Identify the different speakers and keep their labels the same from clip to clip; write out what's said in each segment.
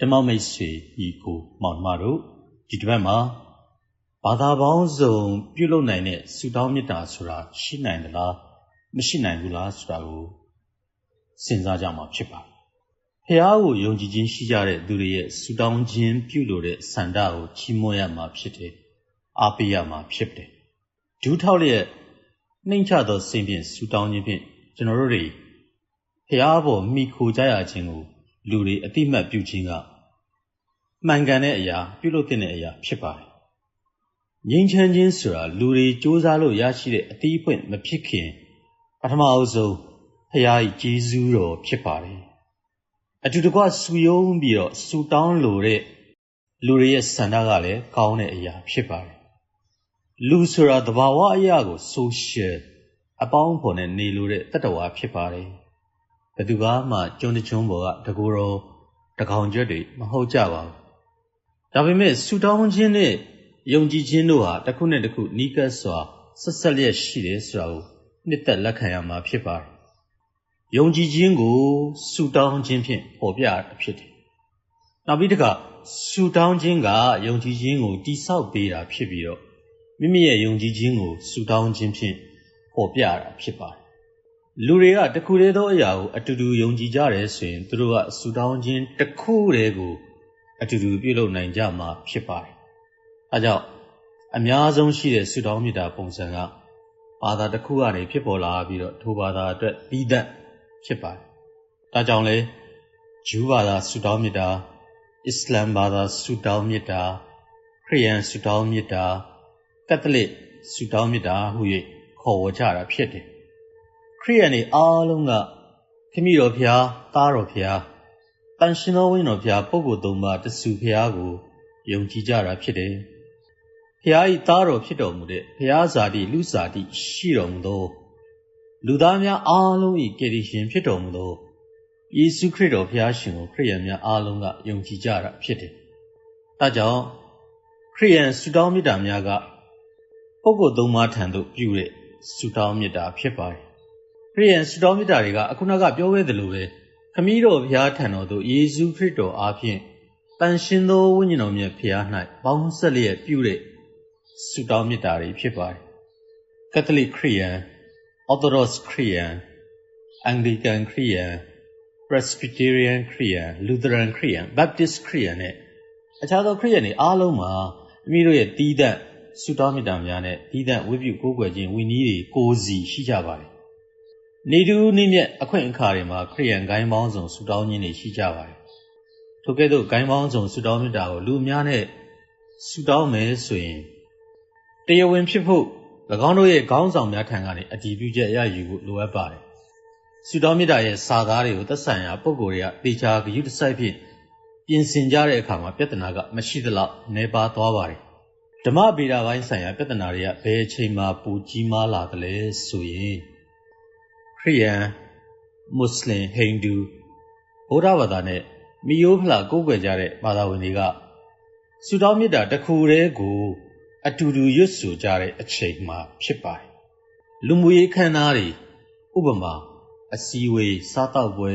Speaker 1: ဓမ္မမိတ်ဆွေညီကိုမောင်နှမတို့ဒီတစ်ပတ်မှာဘာသာပေါင်းစုံ ပြုလုပ်နိုင်တဲ့ဆုတောင်းမေတ္တာဆိုတာရှိနိုင်သလားမရှိနိုင်ဘူးလားဆိုတာကိုစဉ်းစားကြမှာဖြစ်ပါတယ်။ဖះကိုယုံကြည်ခြင်းရှိကြတဲ့သူတွေရဲ့ဆုတောင်းခြင်းပြုလို့တဲ့ဆန္ဒကိုချီးမွမ်းရမှာဖြစ်တယ်။အားပေးရမှာဖြစ်တယ်။ဒူးထောက်လျက်နှိမ့်ချသောစိတ်ဖြင့်ဆုတောင်းခြင်းဖြင့်ကျွန်တော်တို့တွေဖះပေါ်မိခိုကြရခြင်းကို လူတွေအတိမတ်ပြုခြင်းကမှန်ကန်တဲ့အရာပြုလုပ်တဲ့အရာဖြစ်ပါတယ်။ငြိမ်းချမ်းခြင်းဆိုတာလူတွေစ조사လို့ရရှိတဲ့အသီးအပွင့်မဖြစ်ခင်ပထမအဆုံးဖရာကြီးကျေးဇူးတော်ဖြစ်ပါတယ်။အတူတကွဆူယုံပြီးတော့ဆူတောင်းလို့တဲ့လူတွေရဲ့ဆန္ဒကလည်းကောင်းတဲ့အရာဖြစ်ပါတယ်။လူဆိုတာသဘာဝအရာကို social အပေါင်းအဖော်နဲ့နေလို့တဲ့တတ္တဝါဖြစ်ပါတယ်။ ဘယ်သူကမှကျွန်းတကျွန်းပေါ်ကတကူတော်တကောင်ကျွတ်တွေမဟုတ်ကြပါဘူး။ဒါပေမဲ့ဆူတောင်းခြင်းနဲ့ယုံကြည်ခြင်းတို့ဟာတစ်ခုနဲ့တစ်ခုနီးကပ်စွာဆက်ဆက်လျက်ရှိတယ်ဆိုတာကိုနှစ်သက်လက်ခံရမှာဖြစ်ပါတယ်။ယုံကြည်ခြင်းကိုဆူတောင်းခြင်းဖြင့်ပေါ်ပြတာဖြစ်တယ်။နောက်ပြီးတခါဆူတောင်းခြင်းကယုံကြည်ခြင်းကိုတိဆောက်ပေးတာဖြစ်ပြီးတော့မိမိရဲ့ယုံကြည်ခြင်းကိုဆူတောင်းခြင်းဖြင့်ပေါ်ပြတာဖြစ်ပါတယ်။ လူတွေက တခုတည်းသောအရာကို အတူတူယုံကြည်ကြတယ်ဆိုရင် သူတို့ကဆူတောင်းခြင်းတစ်ခုတည်းကို အတူတူပြုလုပ်နိုင်ကြမှာ ဖြစ်ပါတယ်။အဲကြောင့်အများဆုံးရှိတဲ့ဆုတောင်းမေတ္တာပုံစံကဘာသာတစ်ခုကနေဖြစ်ပေါ်လာပြီးတော့ထိုဘာသာအတွက်ပြီးသက်ဖြစ်ပါတယ်။ဒါကြောင့်လဲဂျူးဘာသာဆုတောင်းမေတ္တာအစ္စလာမ်ဘာသာဆုတောင်းမေတ္တာခရစ်ယာန်ဆုတောင်းမေတ္တာကက်သလစ်ဆုတောင်းမေတ္တာဟု၍ခေါ်ဝေါ်ကြတာဖြစ်တယ်။ ခရစ်ယာန်တွေအားလုံးကခမည်းတော်ဖျားသားတော်ဖျားတန်ရှင်တော်ဝိညာဉ်တော်ဖျားပုဂ္ဂိုလ်သုံးပါးတဆူဖျားကိုယုံကြည်ကြတာဖြစ်တယ်။ဖျားဤသားတော်ဖြစ်တော်မူတဲ့ဖျားဇာတိလူဇာတိရှိတော်မူသောလူသားများအားလုံး၏ကယ်တင်ရှင်ဖြစ်တော်မူသောယေရှုခရစ်တော်ဖျားရှင်ကိုခရိယန်များအားလုံးကယုံကြည်ကြတာဖြစ်တယ်။ဒါကြောင့်ခရိယန်ဆုတောင်းမေတ္တာများကပုဂ္ဂိုလ်သုံးပါးထံသို့ပြုတဲ့ဆုတောင်းမေတ္တာဖြစ်ပါတယ်။ ခရိယန်ဆုတောင်းမေတ္တာတွေကအခုနကပြောခဲ့သလိုပဲခမည်းတော်ဘုရားထံတော်သို့ယေရှုခရစ်တော်အားဖြင့်တန်ရှင်သောဝိညာဉ်တော်မြတ်ဘုရား၌ပေါင်းဆက်လျက်ပြုတဲ့ဆုတောင်းမေတ္တာတွေဖြစ်ပါတယ်။ကက်သလစ်ခရစ်ယာန်၊အော်သိုဒေါ့စ်ခရစ်ယာန်၊အန်ဂလိကန်ခရစ်ယာန်၊ပရက်စပီတေးရီးယန်ခရစ်ယာန်၊လူသရန်ခရစ်ယာန်၊ဘပ်တစ်ခရစ်ယာန်နဲ့အခြားသောခရစ်ယာန်တွေအားလုံးမှာမိမိတို့ရဲ့တီးသန့်ဆုတောင်းမေတ္တာများနဲ့တီးသန့်ဝိပုကိုးကွယ်ခြင်းဝိနည်းတွေကိုစီရှိကြပါတယ်။ နေတူးနေ့မြတ်အခွင့်အခါတွေမှာခရစ်ယာန်ဂိုင်းပေါင်းစုံဆုတောင်းခြင်းတွေရှိကြပါတယ်။ထိုကဲ့သို့ဂိုင်းပေါင်းစုံဆုတောင်းမေတ္တာကိုလူအများနဲ့ဆုတောင်းမယ်ဆိုရင်တရားဝင်ဖြစ်ဖို့၎င်းတို့ရဲ့ခေါင်းဆောင်များထံကနေအတည်ပြုချက်ရယူဖို့လိုအပ်ပါတယ်။ဆုတောင်းမေတ္တာရဲ့စာသားတွေကိုသက်ဆိုင်ရာပုဂ္ဂိုလ်တွေကတေချာဂရုတစိုက်ဖြင့်ပြင်ဆင်ကြတဲ့အခါမှာပြဿနာကမရှိသလောက်နှဲပါသွားပါတယ်။ဓမ္မဗေဒပိုင်းဆိုင်ရာပြဿနာတွေကဘယ်အချိန်မှပူကြီးမားလာသလဲဆိုရင်ခ ရိယန်မွတ်စလင်ဟိန္ဒူဗုဒ္ဓဘာသာနဲ့မိယိုးဖလာကိုးကွယ်ကြတဲ့ဘာသာဝင်တွေကဆုတောင်းမေတ္တာတစ်ခုတည်းကို အတူတူရွတ်ဆိုကြတဲ့အချိန်မှာဖြစ်ပါတယ်လူမှုရေးခန္ဓာတွေဥပမာအစည်းအဝေးစားတောက်ပွဲ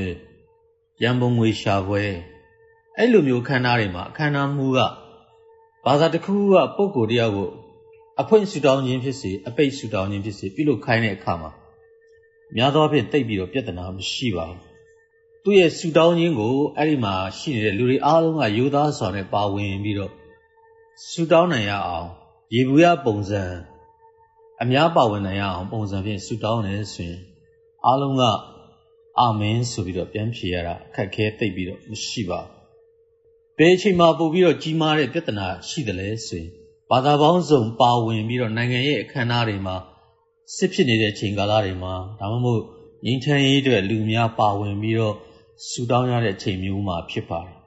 Speaker 1: ရန်ပုံငွေရှာပွဲအဲ့လိုမျိုးခန္ဓာတွေမှာအခမ်းအနားမှုကဘာသာတစ်ခုကပုံကိုယ်တယောက်ကိုအဖွင့်ဆူတောင်းခြင်းဖြစ်စေအပိတ်ဆူတောင်းခြင်းဖြစ်စေပြုလုပ်ခိုင်းတဲ့အခါမှာ များသောအားဖြင့်တိတ်ပြီးတော့ပြဿနာမရှိပါဘူးသူ့ရဲ့ဆူတောင်းခြင်းကိုအဲ့ဒီမှာရှိနေတဲ့လူတွေအားလုံးကယူသားစွာနဲ့ပါဝင်ပြီးတော့ဆူတောင်းနိုင်ရအောင်ရေဘူးရပုံစံအများပါဝင်နိုင်ရအောင်ပုံစံဖြင့်ဆုတောင်းတယ်ဆိုရင်အားလုံးကအာမင်ဆိုပြီးတော့ပြန်ဖြေရတာအခက်ခဲသိပ်ပြီးတော့မရှိပါဘူးဘယ်အချိန်မှပို့ပြီးတော့ကြီးမားတဲ့ပြဿနာရှိတယ်လဲဆိုရင်ဘာသာပေါင်းစုံပါဝင်ပြီးတော့နိုင်ငံရဲ့အခမ်းအနားတွေမှာ စစ်ဖြစ်နေတဲ့အချိန်ကာလတွေမှာဒါမှမဟုတ်ငြိမ်းချမ်းရေးအတွက်လူများပါဝင်ပြီးတော့ဆူတောင်းရတဲ့အချိန်မျိုးမှာဖြစ်ပါတယ်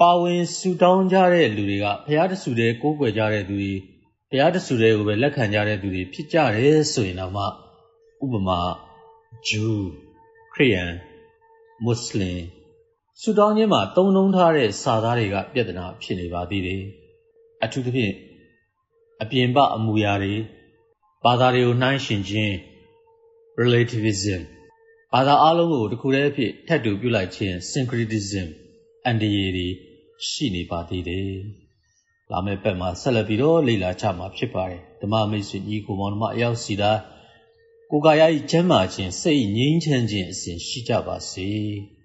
Speaker 1: ပါဝင်ဆူတောင်းကြတဲ့လူတွေကဘုရားတဆူတဲ့ကိုးကွယ်ကြတဲ့သူတွေဘုရားတဆူတဲ့ကိုပဲလက်ခံကြတဲ့သူတွေဖြစ်ကြတယ်ဆိုရင်တော့မှဥပမာဂျူးခရစ်ယာန်မွတ်စလင်ဆူတောင်းခြင်းမှာတုံ့လုံးထားတဲ့စာသားတွေကပြဿနာဖြစ်နေပါသေးတယ်အထူးသဖြင့်အပြင်ပအမူအရာတွေ ဘာသာတွေကိုနှိုင်းယှဉ်ခြင်း relativism ဘာသာအလုံးကိုတစ်ခုတည်းအဖြစ်ထပ်တူပြုလိုက်ခြင်း syncretism အန္တရာယ်တွေရှိနေပါသေးတယ်။လာမယ့်ပတ်မှာဆက်လက်ပြီးတော့လေ့လာကြမှာဖြစ်ပါတယ်။ဓမ္မမိတ်ဆွေညီကိုမောင်နှမအယောက်စီတာကိုယ်ကာယဤကျမ်းမာခြင်းစိတ်ငြိမ်းချမ်းခြင်းအစဉ်ရှိကြပါစေ။